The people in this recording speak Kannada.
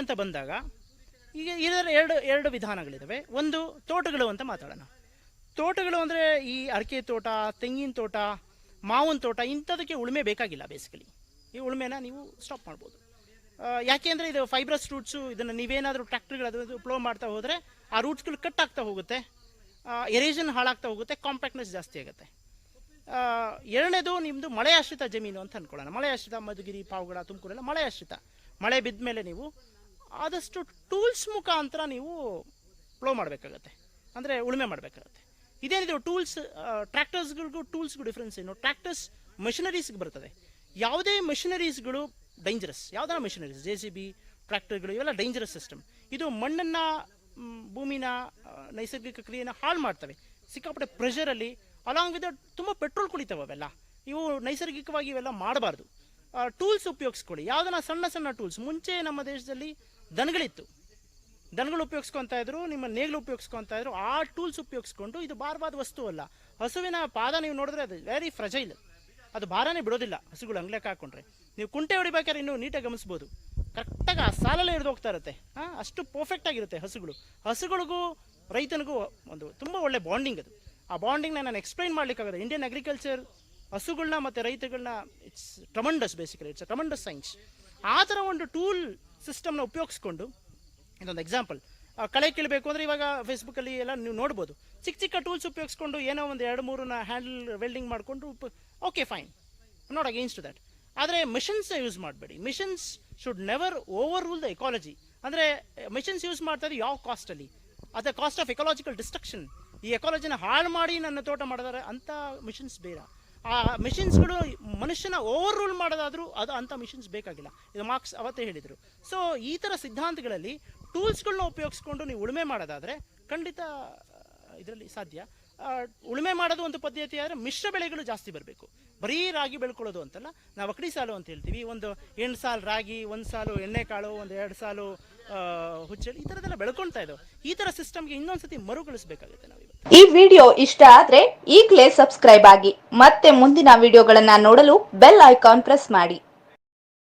ಅಂತ ಬಂದಾಗ, ಈಗ ಇದರ ಎರಡು ಎರಡು ವಿಧಾನಗಳಿದ್ದಾವೆ ಒಂದು ತೋಟಗಳು ಅಂತ ಮಾತಾಡೋಣ. ತೋಟಗಳು ಅಂದರೆ ಈ ಅಡಿಕೆ ತೋಟ, ತೆಂಗಿನ ತೋಟ, ಮಾವಿನ ತೋಟ, ಇಂಥದಕ್ಕೆ ಉಳುಮೆ ಬೇಕಾಗಿಲ್ಲ ಬೇಸಿಕಲಿ ಈ ಉಳುಮೆನ ನೀವು ಸ್ಟಾಪ್ ಮಾಡ್ಬೋದು. ಯಾಕೆ ಅಂದರೆ ಇದು ಫೈಬ್ರಸ್ ರೂಟ್ಸು ಇದನ್ನು ನೀವೇನಾದರೂ ಟ್ರ್ಯಾಕ್ಟರ್ಗಳು ಅದು ಪ್ಲೋ ಮಾಡ್ತಾ ಹೋದರೆ ಆ ರೂಟ್ಸ್ಗಳು ಕಟ್ ಆಗ್ತಾ ಹೋಗುತ್ತೆ. ಎರೇಷನ್ ಹಾಳಾಗ್ತಾ ಹೋಗುತ್ತೆ ಕಾಂಪ್ಯಾಕ್ಟ್ನೆಸ್ ಜಾಸ್ತಿ ಆಗುತ್ತೆ. ಎರಡನೇದು ನಿಮ್ಮದು ಮಳೆ ಆಶ್ರಿತ ಜಮೀನು ಅಂತ ಅಂದ್ಕೊಳ್ಳೋಣ ಮಳೆ ಆಶ್ರಿತ ಮಧುಗಿರಿ, ಪಾವ್ಗಡ, ತುಮಕೂರೆಲ್ಲ ಮಳೆ ಆಶ್ರಿತ ಮಳೆ ಬಿದ್ದ ಮೇಲೆ ನೀವು ಆದಷ್ಟು ಟೂಲ್ಸ್ ಮುಖಾಂತರ ನೀವು ಫ್ಲೋ ಮಾಡಬೇಕಾಗತ್ತೆ. ಅಂದರೆ ಉಳುಮೆ ಮಾಡಬೇಕಾಗತ್ತೆ. ಇದೇನಿದೆ ಟೂಲ್ಸ್ ಟ್ರ್ಯಾಕ್ಟರ್ಸ್ಗಳಿಗೂ ಟೂಲ್ಸ್ಗೂ ಡಿಫ್ರೆನ್ಸ್ ಏನು? ಟ್ರ್ಯಾಕ್ಟರ್ಸ್ ಮಷಿನರೀಸ್ಗೆ ಬರ್ತದೆ. ಯಾವುದೇ ಮೆಷಿನರೀಸ್ಗಳು ಡೇಂಜರಸ್ ಯಾವ್ದಾರ ಮೆಷಿನರೀಸ್? ಜೆ ಸಿ ಬಿ ಟ್ರ್ಯಾಕ್ಟರ್ಗಳು, ಇವೆಲ್ಲ ಡೇಂಜರಸ್ ಸಿಸ್ಟಮ್ ಇದು ಮಣ್ಣನ್ನು ಭೂಮಿನ ನೈಸರ್ಗಿಕ ಕ್ರಿಯೆನ ಹಾಳು ಮಾಡ್ತವೆ. ಸಿಕ್ಕಾಪಟ್ಟೆ ಪ್ರೆಷರಲ್ಲಿ ಅಲಾಂಗ್ ವಿತ್ ತುಂಬ ಪೆಟ್ರೋಲ್ ಕುಡಿತಾವೆ ಅವೆಲ್ಲ. ಇವು ನೈಸರ್ಗಿಕವಾಗಿ ಇವೆಲ್ಲ ಮಾಡಬಾರ್ದು. ಟೂಲ್ಸ್ ಉಪಯೋಗಿಸ್ಕೊಳ್ಳಿ. ಯಾವುದನ್ನ ಸಣ್ಣ ಸಣ್ಣ ಟೂಲ್ಸ್ ಮುಂಚೆ ನಮ್ಮ ದೇಶದಲ್ಲಿ ದನಗಳಿತ್ತು. ದನಗಳು ಉಪಯೋಗಿಸ್ಕೊತಾ ಇದ್ರು, ನಿಮ್ಮ ನೇಗಿಲು ಉಪಯೋಗಿಸ್ಕೊತಾ ಇದ್ರು, ಆ ಟೂಲ್ಸ್ ಉಪಯೋಗಿಸ್ಕೊಂಡು ಇದು ಭಾರವಾದ ವಸ್ತು ಅಲ್ಲ. ಹಸುವಿನ ಪಾದ ನೀವು ನೋಡಿದ್ರೆ ಅದು ವೆರಿ ಫ್ರಜೈಲ್ ಅದು ಭಾರನೇ ಬಿಡೋದಿಲ್ಲ. ಹಸುಗಳು ಅಂಗ್ಲೆಕ್ ಹಾಕೊಂಡ್ರೆ. ನೀವು ಕುಂಟೆ ಹೊಡಿಬೇಕಾದ್ರೆ ಇನ್ನೂ ನೀಟಾಗಿ ಗಮನಿಸ್ಬೋದು. ಕರೆಕ್ಟಾಗಿ ಆ ಸಾಲಲ್ಲೇ ಹಿಡಿದು ಹೋಗ್ತಾ ಇರುತ್ತೆ. ಹಾಂ, ಅಷ್ಟು ಪರ್ಫೆಕ್ಟ್ ಆಗಿರುತ್ತೆ ಹಸುಗಳು. ಹಸುಗಳಿಗೂ, ರೈತನಿಗೂ ಒಂದು ತುಂಬ ಒಳ್ಳೆ ಬಾಂಡಿಂಗ್ ಅದು. ಆ ಬಾಂಡಿಂಗ್ನ ನಾನು ಎಕ್ಸ್ಪ್ಲೈನ್ ಮಾಡಲಿಕ್ಕಾಗಲ್ಲ. ಇಂಡಿಯನ್ ಅಗ್ರಿಕಲ್ಚರ್ ಹಸುಗಳನ್ನ ಮತ್ತು ರೈತಗಳನ್ನ it's tremendous basically it's tremendous science ಆ ಥರ ಒಂದು ಟೂಲ್ ಸಿಸ್ಟಮ್ನ ಉಪಯೋಗಿಸ್ಕೊಂಡು, ಇದೊಂದು ಎಕ್ಸಾಂಪಲ್ ಕಳೆ ಕೀಳಬೇಕು ಅಂದರೆ ಇವಾಗ ಫೇಸ್ಬುಕ್ಕಲ್ಲಿ ಎಲ್ಲ ನೀವು ನೋಡ್ಬೋದು. ಚಿಕ್ಕ ಚಿಕ್ಕ ಟೂಲ್ಸ್ ಉಪಯೋಗಿಸ್ಕೊಂಡು ಏನೋ ಒಂದು ಎರಡು ಮೂರನ್ನ ಹ್ಯಾಂಡಲ್ ವೆಲ್ಡಿಂಗ್ ಮಾಡಿಕೊಂಡು okay fine not against to that ಆದರೆ ಮಿಷನ್ಸ್ ಯೂಸ್ ಮಾಡಬೇಡಿ. Machines should never overrule the ecology ಅಂದರೆ ಮಿಷನ್ಸ್ ಯೂಸ್ ಮಾಡ್ತಾರೆ ಯಾವ ಕಾಸ್ಟಲ್ಲಿ ಅದ ಕಾಸ್ಟ್ ಆಫ್ ಎಕಾಲಜಿಕಲ್ ಡಿಸ್ಟ್ರಕ್ಷನ್ ಈ ಎಕಾಲಜಿನ ಹಾಳು ಮಾಡಿ ನನ್ನ ತೋಟ ಮಾಡಿದಾರೆ, ಅಂತ ಮಿಷನ್ಸ್ ಬೇಡ. ಆ ಮಿಷಿನ್ಸ್ಗಳು ಮನುಷ್ಯನ ಓವರ್ ರೂಲ್ ಮಾಡೋದಾದ್ರೂ ಅದು ಅಂಥ ಮಿಷಿನ್ಸ್ ಬೇಕಾಗಿಲ್ಲ. ಇದು ಮಾರ್ಕ್ಸ್ ಅವತ್ತೇ ಹೇಳಿದರು. ಸೊ ಈ ಥರ ಸಿದ್ಧಾಂತಗಳಲ್ಲಿ ಟೂಲ್ಸ್ಗಳನ್ನ ಉಪಯೋಗಿಸ್ಕೊಂಡು ನೀವು ಉಳುಮೆ ಮಾಡೋದಾದರೆ ಖಂಡಿತ ಇದರಲ್ಲಿ ಸಾಧ್ಯ. ಉಳುಮೆ ಮಾಡೋದು ಒಂದು ಪದ್ಧತಿ ಆದರೆ ಮಿಶ್ರ ಬೆಳೆಗಳು ಜಾಸ್ತಿ ಬರಬೇಕು. ಬರೀ ರಾಗಿ ಬೆಳ್ಕೊಳ್ಳೋದು ಅಂತಲ್ಲ ನಾವು ಅಕಡಿ ಸಾಲು ಅಂತ ಹೇಳ್ತೀವಿ. ಒಂದು ಎಂಟು ಸಾಲು ರಾಗಿ ಒಂದು ಸಾಲು ಎಣ್ಣೆಕಾಳು ಒಂದು ಎರಡು ಸಾಲು ಆ, ಹುಚ್ಚೆಳ್ಳು ಈ ಥರದೆಲ್ಲ ಬೆಳ್ಕೊಳ್ತಾ ಇದ್ದವು ಈ ಥರ ಸಿಸ್ಟಮ್ಗೆ ಇನ್ನೊಂದ್ಸತಿ ಮರುಗಳಿಸಬೇಕಾಗುತ್ತೆ ನಾವು ಈ ವಿಡಿಯೋ ಇಷ್ಟ ಆದ್ರೆ ಈಗಲೇ ಸಬ್ಸ್ಕ್ರೈಬ್ ಆಗಿ. ಮತ್ತೆ ಮುಂದಿನ ವಿಡಿಯೋಗಳನ್ನು ನೋಡಲು ಬೆಲ್ ಐಕಾನ್ ಪ್ರೆಸ್ ಮಾಡಿ.